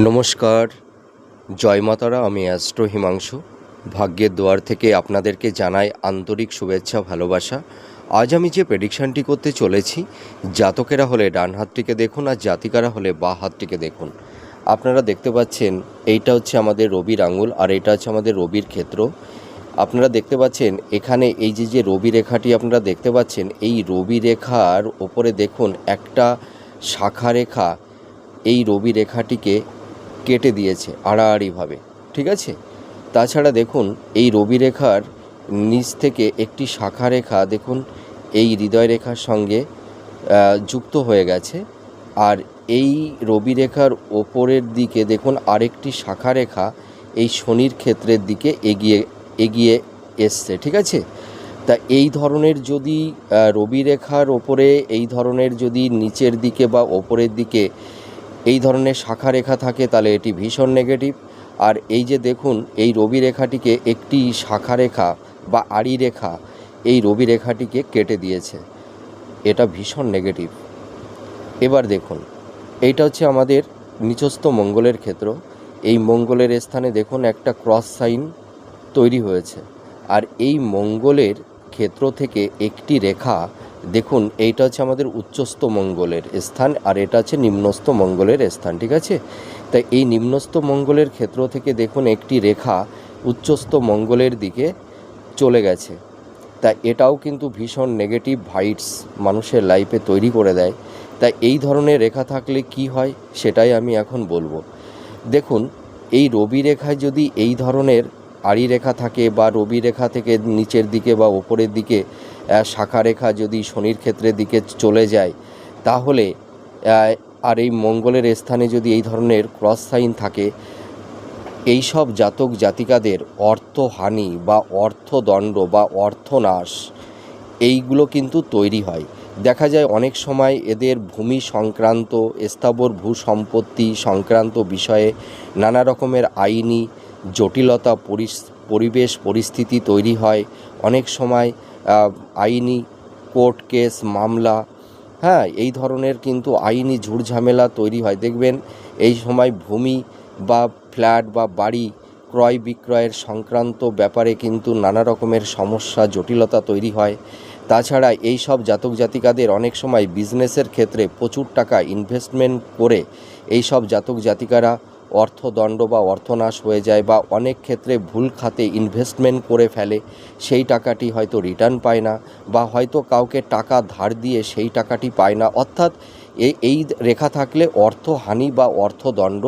নমস্কার। জয় মাতারা, আমি অ্যাস্ট্রো হিমাংশু। ভাগ্যের দুয়ার থেকে আপনাদেরকে জানাই আন্তরিক শুভেচ্ছা, ভালোবাসা। আজ আমি যে প্রেডিকশানটি করতে চলেছি, জাতকেরা হলে ডান হাতটিকে দেখুন আর জাতিকারা হলে বা হাতটিকে দেখুন। আপনারা দেখতে পাচ্ছেন, এইটা হচ্ছে আমাদের রবির আঙুল আর এটা হচ্ছে আমাদের রবির ক্ষেত্র। আপনারা দেখতে পাচ্ছেন, এখানে এই যে যে রবি রেখাটি আপনারা দেখতে পাচ্ছেন, এই রবি রেখার ওপরে দেখুন একটা শাখা রেখা। এই রবি রেখাটিকে কেটে দিয়েছে আড়াআড়িভাবে, ঠিক আছে? তাছাড়া দেখুন, এই রবি রেখার নিচ থেকে একটি শাখা রেখা, দেখুন, এই হৃদয় রেখার সঙ্গে যুক্ত হয়ে গেছে। আর এই রবি রেখার ওপরের দিকে, দেখুন, আরেকটি শাখা রেখা এই শনির ক্ষেত্রের দিকে এগিয়ে এগিয়ে এসছে, ঠিক আছে? তা এই ধরনের যদি রবি রেখার ওপরে, এই ধরনের যদি নিচের দিকে বা ওপরের দিকে এই ধরনের শাখা রেখা থাকে, তাহলে এটি ভীষণ নেগেটিভ আর এই যে দেখুন, এই রবি রেখাটিকে একটি শাখা রেখা বা আড়ি রেখা এই রবি রেখাটিকে কেটে দিয়েছে। এটা ভীষণ নেগেটিভ এবার দেখুন, এইটা হচ্ছে আমাদের নিচস্থ মঙ্গলের ক্ষেত্র। এই মঙ্গলের স্থানে দেখুন, একটা ক্রস সাইন তৈরি হয়েছে। আর এই মঙ্গলের ক্ষেত্র থেকে একটি রেখা দেখুন, এইটা হচ্ছে আমাদের উচ্চস্থ মঙ্গলের স্থান আর এটা হচ্ছে নিম্নস্থ মঙ্গলের স্থান, ঠিক আছে? তাই এই নিম্নস্থ মঙ্গলের ক্ষেত্র থেকে দেখুন, একটি রেখা উচ্চস্থ মঙ্গলের দিকে চলে গেছে। তা এটাও কিন্তু ভীষণ নেগেটিভ ভাইটস মানুষের লাইফে তৈরি করে দেয়। তাই এই ধরনের রেখা থাকলে কি হয়, সেটাই আমি এখন বলব। দেখুন, এই রবি রেখায় যদি এই ধরনের আড়ি রেখা থাকে বা রবি রেখা থেকে নিচের দিকে বা ওপরের দিকে আহ, শাখা রেখা যদি শনির ক্ষেত্রের দিকে চলে যায় তাহলে আর এই মঙ্গলের স্থানে যদি এই ধরনের ক্রস সাইন থাকে এই সব জাতক জাতিকাদের অর্থহানি বা অর্থদণ্ড বা অর্থনাশ এইগুলো কিন্তু তৈরি হয়। দেখা যায় অনেক সময় এদের ভূমি সংক্রান্ত স্থাবর ভূ সম্পত্তি সংক্রান্ত বিষয়ে নানা রকমের আইনি জটিলতা পরিবেশ পরিস্থিতি তৈরি হয়। অনেক সময় আইনি কোর্ট কেস, মামলা হ্যাঁ এই ধরনের কিন্তু আইনি ঝুটঝামেলা তৈরি হয়। দেখবেন এই সময় ভূমি বা ফ্ল্যাট বা বাড়ি ক্রয় বিক্রয়ের সংক্রান্ত ব্যাপারে কিন্তু নানা রকমের সমস্যা, জটিলতা তৈরি হয়। তাছাড়া এই সব জাতক জাতিকাদের অনেক সময় বিজনেসের ক্ষেত্রে প্রচুর টাকা ইনভেস্টমেন্ট করে এই সব জাতক জাতিকারা অর্থদণ্ড বা অর্থনাশ হয়ে যায় বা অনেক ক্ষেত্রে ভুল খাতে ইনভেস্টমেন্ট করে ফেলে, সেই টাকাটি হয়তো রিটার্ন পায় না বা হয়তো কাউকে টাকা ধার দিয়ে সেই টাকাটি পায় না। অর্থাৎ এই রেখা থাকলে অর্থহানি বা অর্থদণ্ড